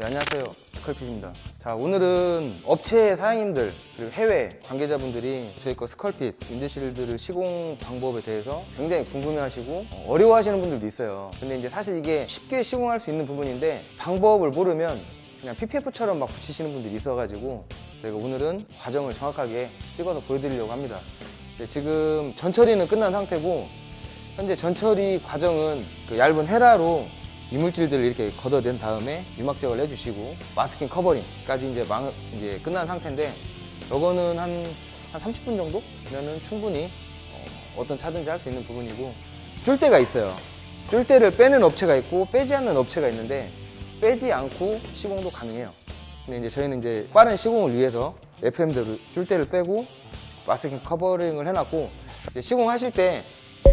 네, 안녕하세요. 스컬핏입니다. 자, 오늘은 업체 사장님들 그리고 해외 관계자분들이 저희 거 스컬핏 인드실드를 시공 방법에 대해서 굉장히 궁금해하시고 어, 어려워하시는 분들도 있어요. 근데 이제 사실 이게 쉽게 시공할 수 있는 부분인데 방법을 모르면 그냥 PPF처럼 막 붙이시는 분들이 있어가지고 저희가 오늘은 과정을 정확하게 찍어서 보여드리려고 합니다. 네, 지금 전처리는 끝난 상태고 현재 전처리 과정은 그 얇은 헤라로 이물질들을 이렇게 걷어낸 다음에 유막 제거를 해주시고 마스킹 커버링까지 이제 망, 이제 끝난 상태인데 이거는 한, 한 30분 정도면은 충분히 어, 떤 차든지 할 수 있는 부분이고 쫄대가 있어요. 쫄대를 빼는 업체가 있고 빼지 않는 업체가 있는데 빼지 않고 시공도 가능해요. 근데 이제 저희는 이제 빠른 시공을 위해서 FM들을 쫄대를 빼고 마스킹 커버링을 해놨고 이제 시공하실 때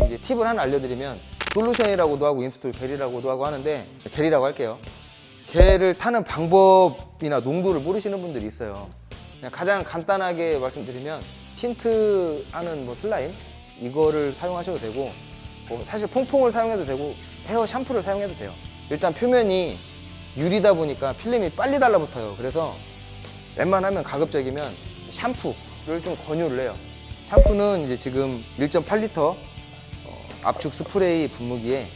이제 팁을 하나 알려드리면 솔루션이라고도 하고 인스톨 겔이라고도 하고 하는데 겔이라고 할게요. 겔을 타는 방법이나 농도를 모르시는 분들이 있어요. 그냥 가장 간단하게 말씀드리면 틴트 하는 뭐 슬라임 이거를 사용하셔도 되고 뭐 사실 퐁퐁을 사용해도 되고 헤어 샴푸를 사용해도 돼요. 일단 표면이 유리다 보니까 필름이 빨리 달라붙어요. 그래서 웬만하면 가급적이면 샴푸를 좀 권유를 해요. 샴푸는 이제 지금 1.8리터 어, 압축 스프레이 분무기에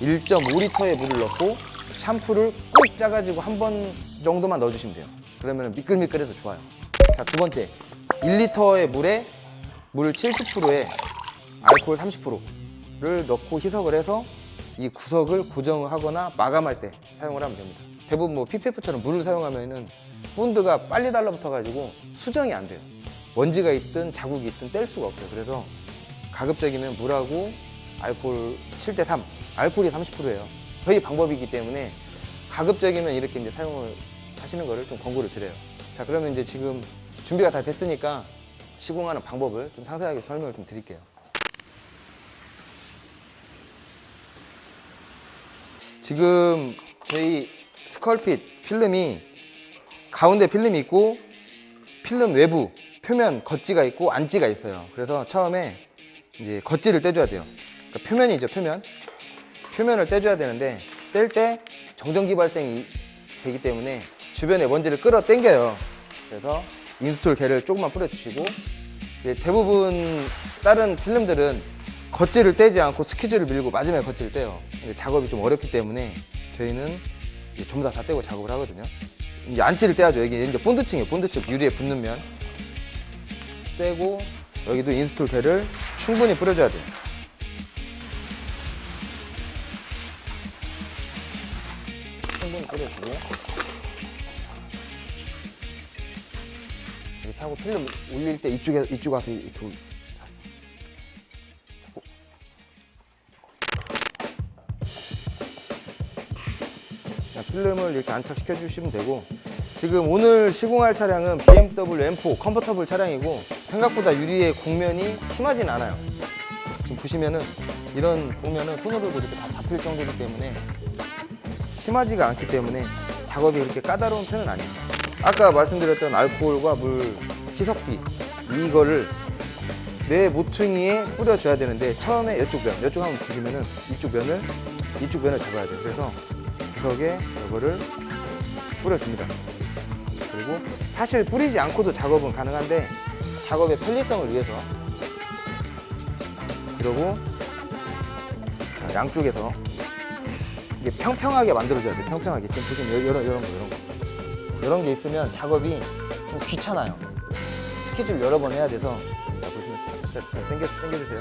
1.5리터의 물을 넣고 샴푸를 꾹 짜가지고 한 번 정도만 넣어주시면 돼요. 그러면 미끌미끌해서 좋아요. 자, 두 번째. 1리터의 물에 물 70%에 알코올 30%를 넣고 희석을 해서 이 구석을 고정을 하거나 마감할 때 사용을 하면 됩니다. 대부분 뭐 PPF처럼 물을 사용하면은 본드가 빨리 달라붙어 가지고 수정이 안 돼요. 먼지가 있든 자국이 있든 뗄 수가 없어요. 그래서 가급적이면 물하고 알코올 7대 3, 알코올이 30%예요. 저희 방법이기 때문에 가급적이면 이렇게 이제 사용을 하시는 거를 좀 권고를 드려요. 자, 그러면 이제 지금 준비가 다 됐으니까 시공하는 방법을 좀 상세하게 설명을 좀 드릴게요. 지금 저희 스컬핏 필름이 가운데 필름이 있고 필름 외부 표면 겉지가 있고 안지가 있어요. 그래서 처음에 이제 겉지를 떼줘야 돼요. 그러니까 표면이죠, 표면. 표면을 떼줘야 되는데 뗄 때 정전기 발생이 되기 때문에 주변에 먼지를 끌어 당겨요. 그래서 인스톨 겔을 조금만 뿌려주시고 이제 대부분 다른 필름들은 겉지를 떼지 않고 스퀴즈를 밀고 마지막에 겉지를 떼요. 근데 작업이 좀 어렵기 때문에 저희는 전부 다 다 떼고 작업을 하거든요. 이제 안지를 떼야죠. 여기 이제 본드층이에요. 본드층 유리에 붙는 면 떼고 여기도 인스톨 겔을 충분히 뿌려줘야 돼요. 충분히 뿌려주고. 이렇게 하고 필름 올릴 때 이쪽에 이쪽 와서 이렇게 자, 필름을 이렇게 안착시켜 주시면 되고. 지금 오늘 시공할 차량은 BMW M4 컨버터블 차량이고 생각보다 유리의 곡면이 심하진 않아요. 지금 보시면은 이런 보면은 손으로도 이렇게 다 잡힐 정도이기 때문에 심하지가 않기 때문에 작업이 그렇게 까다로운 편은 아니에요. 아까 말씀드렸던 알코올과 물 희석비 이거를 내 모퉁이에 뿌려줘야 되는데 처음에 이쪽 면, 이쪽 한번 보시면은 이쪽 면을 이쪽 면을 잡아야 돼요. 그래서 구석에 이거를 뿌려줍니다. 그리고 사실 뿌리지 않고도 작업은 가능한데 작업의 편리성을 위해서 그리고 자, 양쪽에서 이게 평평하게 만들어줘야 돼. 평평하게. 지금 보시면 여- 이런 이런 거 이런 거 이런 게 있으면 작업이 좀 귀찮아요. 스케줄 여러 번 해야 돼서 자 보시면 자, 자, 당겨 당겨주세요.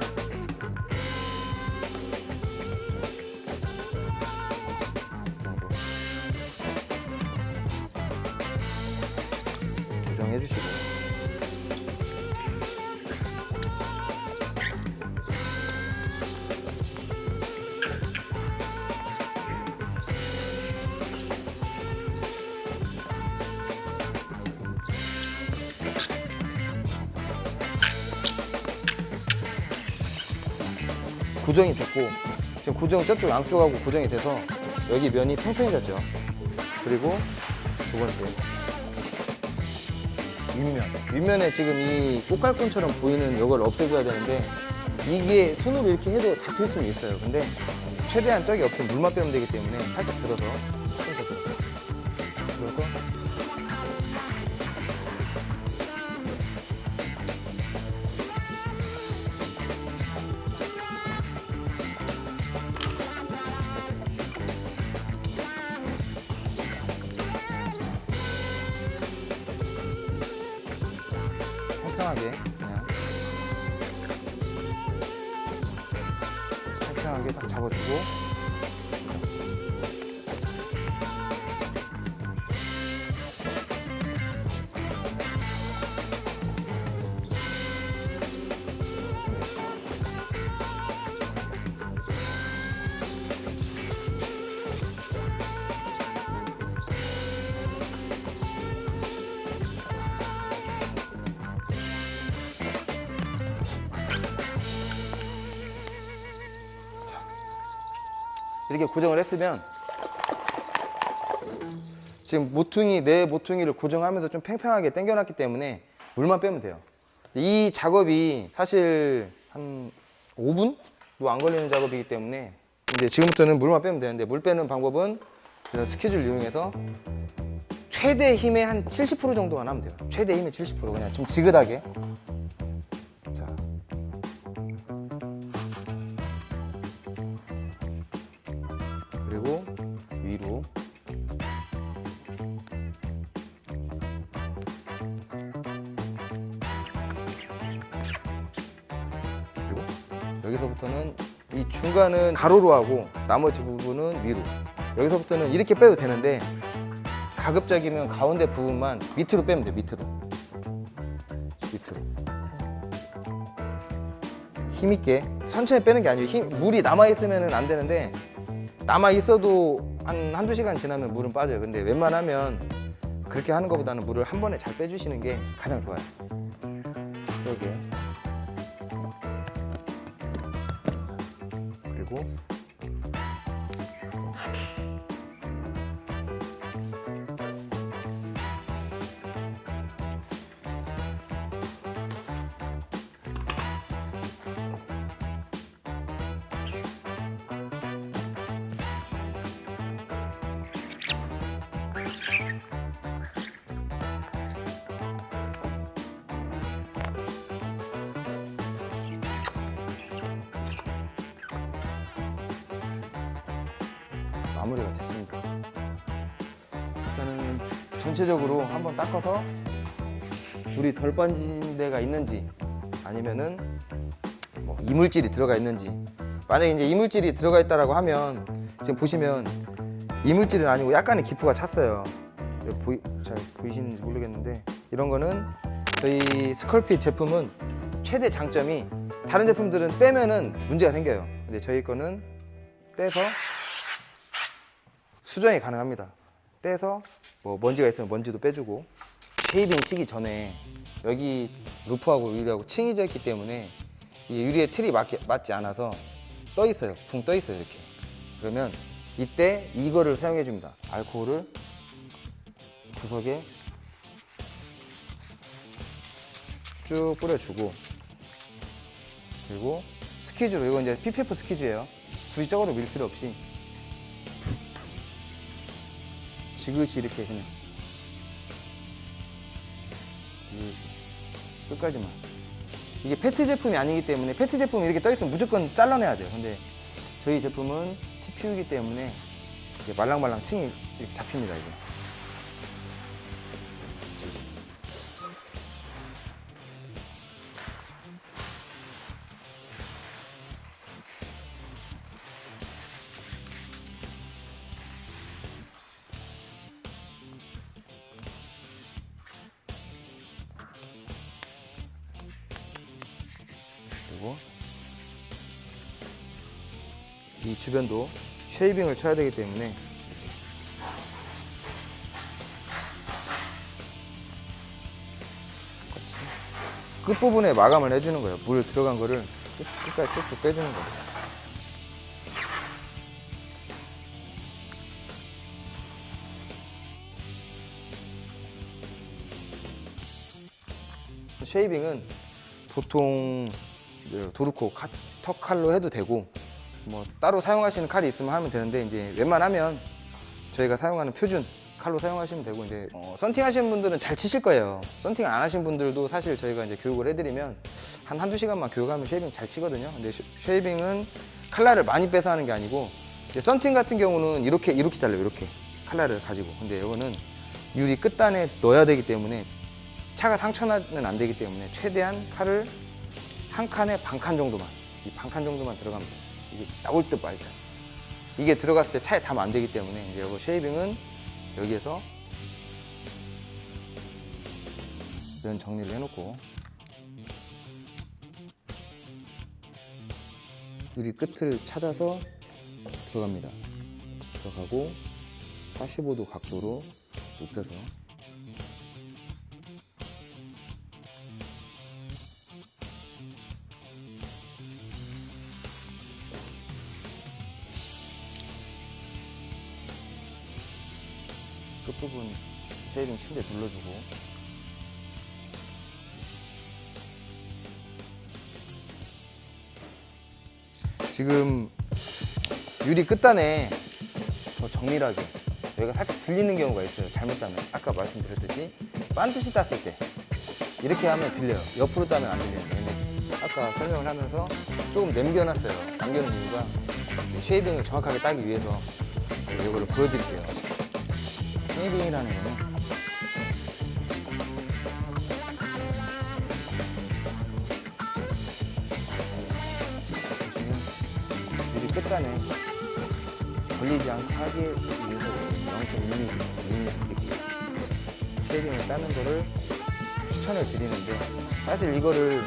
고정이 됐고 지금 고정 저쪽 양쪽하고 고정이 돼서 여기 면이 평평해졌죠. 그리고 두 번째 윗면 윗면에 지금 이 꽃갈콘처럼 보이는 이걸 없애줘야 되는데 이게 손으로 이렇게 해도 잡힐 수는 있어요. 근데 최대한 저기 없으면 물만 빼면 되기 때문에 살짝 들어서 들 평평하게 딱 잡아주고 이렇게 고정을 했으면 지금 모퉁이 내 모퉁이를 고정하면서 좀 팽팽하게 당겨놨기 때문에 물만 빼면 돼요. 이 작업이 사실 한 5분도 안 걸리는 작업이기 때문에 이제 지금부터는 물만 빼면 되는데 물 빼는 방법은 이런 스퀴즈를 이용해서 최대 힘의 한 70% 정도만 하면 돼요. 최대 힘의 70% 그냥 좀 지그하게. 그리고 위로. 그리고 여기서부터는 이 중간은 가로로 하고 나머지 부분은 위로. 여기서부터는 이렇게 빼도 되는데 가급적이면 가운데 부분만 밑으로 빼면 돼 밑으로. 밑으로. 힘있게. 천천히 빼는 게 아니고 힘, 물이 남아있으면 안 되는데 남아 있어도 한 한두 시간 지나면 물은 빠져요. 근데 웬만하면 그렇게 하는 것보다는 물을 한 번에 잘 빼주시는 게 가장 좋아요. 여기 그리고 마무리가 됐습니다. 일단은 전체적으로 한번 닦아서 물이 덜 빠진 데가 있는지 아니면은 뭐 이물질이 들어가 있는지 만약에 이제 이물질이 들어가 있다라고 하면 지금 보시면 이물질은 아니고 약간의 기포가 찼어요. 보이, 잘 보이시는지 모르겠는데 이런 거는 저희 스컬핏 제품은 최대 장점이 다른 제품들은 떼면은 문제가 생겨요. 근데 저희 거는 떼서 수정이 가능합니다. 떼서 뭐 먼지가 있으면 먼지도 빼주고 쉐이빙 치기 전에 여기 루프하고 유리하고 층이 져 있기 때문에 이 유리에 틀이 맞기, 맞지 않아서 떠 있어요. 붕 떠 있어요 이렇게. 그러면 이때 이거를 사용해 줍니다. 알코올을 구석에 쭉 뿌려주고 그리고 스퀴즈로 이거 이제 PPF 스퀴즈예요. 굳이 저거로 밀 필요 없이 지그시 이렇게 그냥. 지그시. 끝까지만. 이게 페트 제품이 아니기 때문에 페트 제품이 이렇게 떠있으면 무조건 잘라내야 돼요. 근데 저희 제품은 TPU이기 때문에 말랑말랑 층이 이렇게 잡힙니다 이게 그리고 이 주변도 쉐이빙을 쳐야 되기 때문에 끝부분에 마감을 해주는 거예요. 물 들어간 거를 끝, 끝까지 쭉쭉 빼주는 거예요. 쉐이빙은 보통 도르코 카, 턱 칼로 해도 되고 뭐 따로 사용하시는 칼이 있으면 하면 되는데 이제 웬만하면 저희가 사용하는 표준 칼로 사용하시면 되고 이제 어, 썬팅 하시는 분들은 잘 치실 거예요. 썬팅 안 하신 분들도 사실 저희가 이제 교육을 해드리면 한 한두 시간만 교육하면 쉐이빙 잘 치거든요. 근데 쉐- 쉐이빙은 칼날을 많이 빼서 하는 게 아니고 이제 썬팅 같은 경우는 이렇게 이렇게 잘라요. 이렇게 칼날을 가지고. 근데 이거는 유리 끝단에 넣어야 되기 때문에 차가 상처나면 안 되기 때문에 최대한 칼을 한 칸에 반 칸 정도만 이 반 칸 정도만 들어가면 돼요. 이게 나올 듯 말듯 이게 들어갔을 때 차에 닿으면 안 되기 때문에 이제 이거 쉐이빙은 여기에서 면 정리를 해놓고 유리 끝을 찾아서 들어갑니다. 들어가고 45도 각도로 눕혀서 부분 쉐이빙 침대 눌러주고. 지금 유리 끝단에 더 정밀하게 여기가 살짝 들리는 경우가 있어요 잘못 따면. 아까 말씀드렸듯이 반드시 땄을 때. 이렇게 하면 들려요. 옆으로 따면 안 들리는 거예요 아까 설명을 하면서 조금 남겨놨어요. 남겨놓은 이유가 쉐이빙을 정확하게 따기 위해서 이거를 보여드릴게요 거는 보시면 유리 끝단에 걸리지 않게 하기 위해서 0.1mm, 1mm 이렇게 쉐이빙을 따는 거를 추천을 드리는데 사실 이거를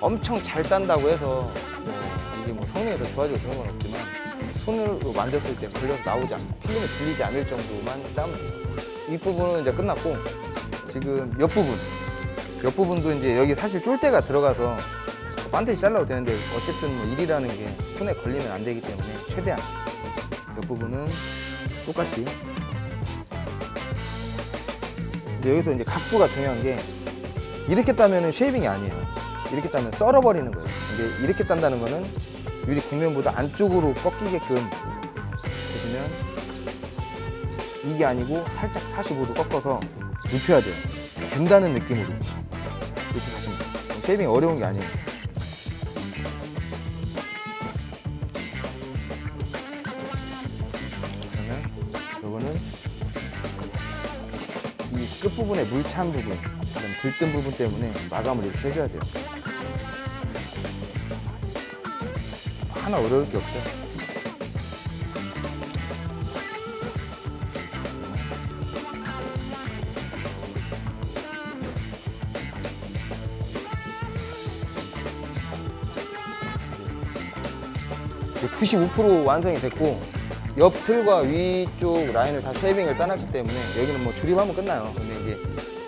엄청 잘 딴다고 해서 뭐 이게 뭐 성능이 더 좋아지고 그런 건 없지만 손으로 만졌을 때 걸려서 나오지 않고 필름이 들리지 않을 정도만 따면 돼요. 이 부분은 이제 끝났고 지금 옆부분. 옆부분도 이제 여기 사실 쫄대가 들어가서 반드시 잘라도 되는데 어쨌든 뭐 일이라는 게 손에 걸리면 안 되기 때문에 최대한 옆부분은 똑같이. 근데 여기서 이제 각도가 중요한 게 이렇게 따면은 쉐이빙이 아니에요. 이렇게 따면 썰어버리는 거예요. 근데 이렇게 딴다는 거는 유리 벽면보다 안쪽으로 꺾이게끔 보시면 이게 아니고 살짝 45도 꺾어서 눕혀야 돼요. 된다는 느낌으로. 이렇게 가시면 돼요. 쉐이빙 어려운 게 아니에요. 그러면 요거는 이 끝부분에 물찬 부분, 그다음 들뜬 부분 때문에 마감을 이렇게 해줘야 돼요. 하나 어려울 게 없어요. 이제 95% 완성이 됐고 옆 틀과 위쪽 라인을 다 쉐이빙을 따놨기 때문에 여기는 뭐 조립하면 끝나요. 근데 이제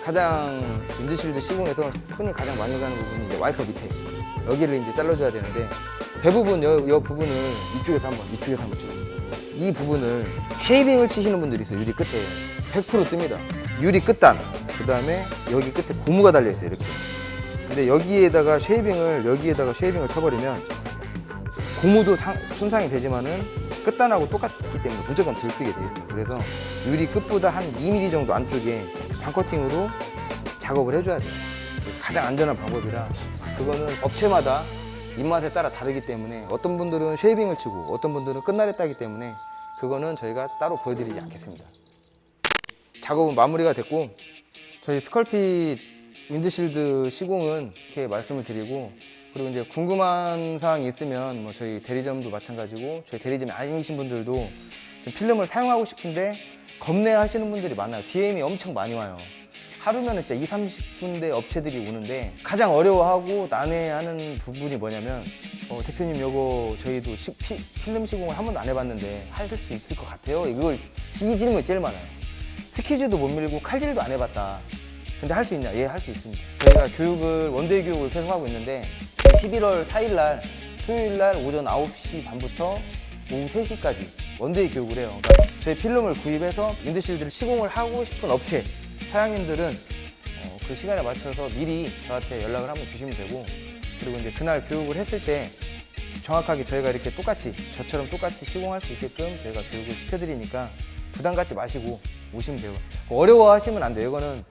가장 윈드실드 시공에서 흔히 가장 많이 가는 부분이 이제 와이퍼 밑에 여기를 이제 잘라줘야 되는데 대부분 여, 여 부분을 이쪽에서 한번 이쪽에서 한번 찍어요. 이 부분을 쉐이빙을 치시는 분들이 있어요. 유리 끝에 100% 뜹니다. 유리 끝단 그 다음에 여기 끝에 고무가 달려 있어요. 이렇게. 근데 여기에다가 쉐이빙을 여기에다가 쉐이빙을 쳐버리면 고무도 상- 손상이 되지만은 끝단하고 똑같기 때문에 무조건 들뜨게 돼 있어요. 그래서 유리 끝보다 한 2mm 정도 안쪽에 반커팅으로 작업을 해줘야 돼요. 가장 안전한 방법이라 그거는 업체마다 입맛에 따라 다르기 때문에 어떤 분들은 쉐이빙을 치고 어떤 분들은 끝날에 따기 때문에 그거는 저희가 따로 보여드리지 않겠습니다. 작업은 마무리가 됐고 저희 스컬핏 윈드실드 시공은 이렇게 말씀을 드리고 그리고 이제 궁금한 사항이 있으면 뭐 저희 대리점도 마찬가지고 저희 대리점이 아니신 분들도 필름을 사용하고 싶은데 겁내 하시는 분들이 많아요. DM이 엄청 많이 와요. 하루면 진짜 2, 30분대 업체들이 오는데 가장 어려워하고 난해하는 부분이 뭐냐면 어, 대표님 요거 저희도 시- 피- 필름 시공을 한 번도 안 해봤는데 할 수 있을 것 같아요. 이걸 이 질문이 제일 많아요. 스키즈도 못 밀고 칼질도 안 해봤다. 근데 할 수 있냐? 예, 할 수 있습니다. 저희가 교육을 원데이 교육을 계속 하고 있는데 11월 4일 날 토요일 날 오전 9시 반부터 오후 3시까지 원데이 교육을 해요. 그러니까 저희 필름을 구입해서 윈드실드를 시공을 하고 싶은 업체 사장님들은 어, 그 시간에 맞춰서 미리 저한테 연락을 한번 주시면 되고 그리고 이제 그날 교육을 했을 때 정확하게 저희가 이렇게 똑같이 저처럼 똑같이 시공할 수 있게끔 저희가 교육을 시켜드리니까 부담 갖지 마시고 오시면 돼요. 어려워하시면 안 돼요. 이거는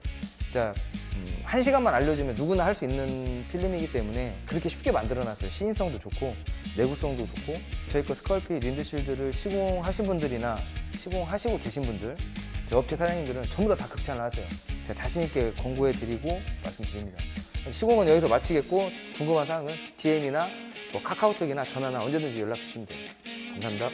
진짜 음, 한 시간만 알려주면 누구나 할 수 있는 필름이기 때문에 그렇게 쉽게 만들어놨어요. 시인성도 좋고 내구성도 좋고 저희 거 스컬피 윈드실드를 시공하신 분들이나 시공하시고 계신 분들 업체 사장님들은 전부 다 다 극찬을 하세요. 제가 자신 있게 권고해 드리고 말씀드립니다. 시공은 여기서 마치겠고 궁금한 사항은 DM이나 뭐 카카오톡이나 전화나 언제든지 연락 주시면 돼요. 감사합니다.